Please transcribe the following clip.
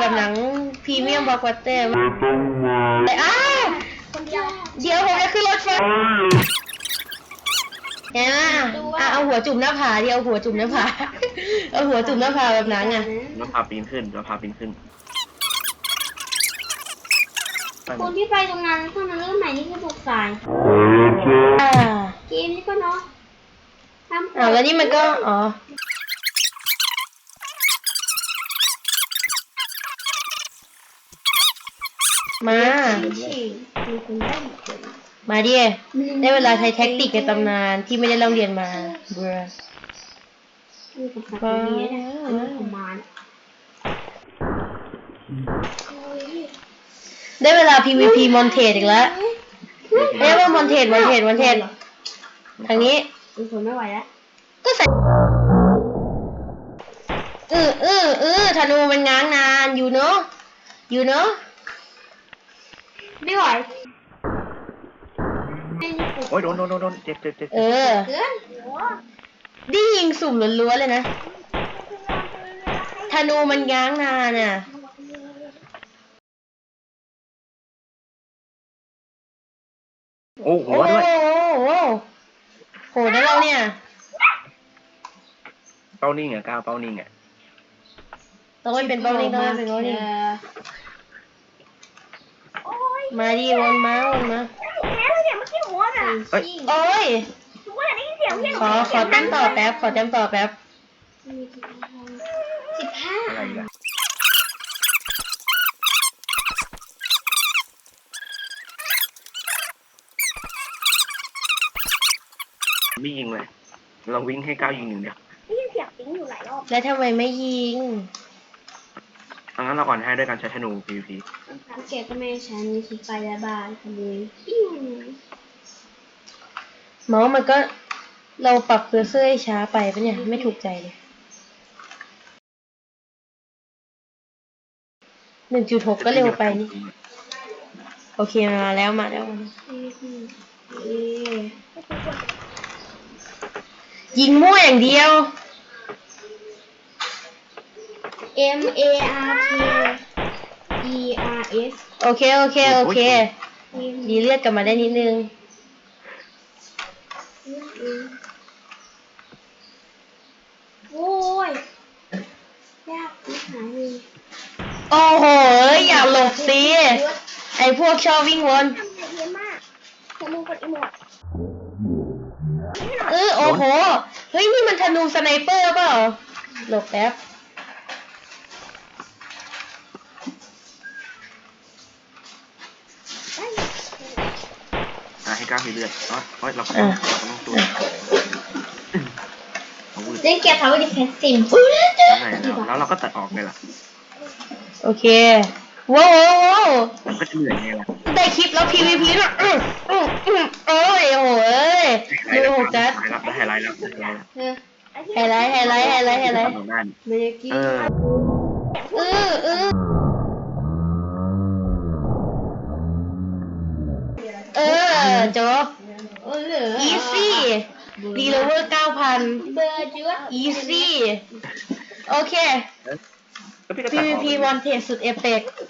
แบบหนังพรีเมียมบล็อกบัสเตอร์แต่อ้าคนเดียวเดี๋ยวผมจะขึ้นรถไฟเห็นไหมอะเอาหัวจุ่มหน้าผาเดียวหัวจุ่มหน้าผาเอาหัวจุ่มหน้าผาแบบหนังอะแล้วพาปีนขึ้นแล้วพาปีนขึ้นไปหมคดนที่ไปตรงนั้นถ้ามันเริ่มใหม่นี่คือถูกสายอ่าเกมนี้ก็เนาะทำอ่าแล้วนี่มันก็อ๋อ มาฉีกมีคนได้อีกคนมาดิได้เวลาใช้แท็กติกในตำนานที่ไม่ได้เล่าเรียนมา เบื่อมีคนสักคนนี้นะอันนี้ของมานได้เวลา PVP มอนเทสอีกแล้วเรียกว่ามอนเทสมอนเทสมอนเทสทางนี้มีคนไม่ไหวแล้วก็ใส่เออเออเออธนูมันง้างนานอยู่เนาะอยู่เนาะ ไม่ไหวไม่มีปุ่มโอ้ยโดนโดนโดนโดนเจ็บเจ็บเจ็บเออ เกินได้ยิงสุ่มล้วนๆเลยนะ ธนูมันง้างนานอะ โอ้โหโอ้โหด้วยโอ้โหโหได้เราเนี่ย เป้านิ่งอะก้าวเป้านิ่งอะ ต้องไม่เป็นเป้านิ่งต้องไม่เป็นเป้านิ่ง มาดิวนมาวนมาเอ้ยโอ้ยขอขอแต้มต่อแป๊บ ขอแต้มต่อแป๊บสิบห้าอะไรอะไม่ยิงเลย เราวิ่งให้ก้าวยิงหนึ่งเดียวแล้วทำไมไม่ยิง เอางั้นเราก่อนให้ด้วยการใช้ธนู PVP โอเคก็ไม่ใช้มีคิดไประบายทะเลปิ้วเมาส์มันก็เราปรับเคอร์เซอร์ให้ช้าไปปะเนี่ยไม่ถูกใจเลยหนึ่งจุดหกก็เร็วไปนี่ โอเคมาแล้วมาแล้วมาแล้วเอ๊ะยิงมั่วอย่างเดียว เอ็ม A R K E R S โอเค โอเค โอเค ดีเลือดกลับมาได้นิดนึง โอ้ย ยากนิดหายเลยโอ้โห อย่าหลบสิ ไอพวกชอบวิ่งวนทำไมเยอะมากธนูกดอีโมดเออโอ้โห เฮ้ย นี่มันธนูสไนเปอร์เปล่า หลบแป๊บ อะให้ก้าวมีเลือดเอ้ยเอ้ยเราก็อะเราก็ต้องสู้เอาวืดเล่นเกียร์ทาวเวอร์ดิเพนซิมแล้วไงแล้วแล้วเราก็ตัดออกไงล่ะ โอเคว้าวว้าวว้าวมันก็จะเหนื่อยไงล่ะได้คลิปแล้ว PVP แล้วอืมอืมอืมเอ้ยโอ้โหเอ้ยดูหกจัดไฮไลท์ได้ไฮไลท์แล้วได้ไฮไลท์แล้วเออไฮไลท์ไฮไลท์ไฮไลท์ไฮไลท์ทำของด้านเมื่อกี้เออเออเออเอ อจบเออเหลือ easy ดีโลเวอร์เก้าพันเบอร์จุด easy โอเค แล้วพี่ก็ตัดออก PVP วันเทสสุดเอฟเฟกต์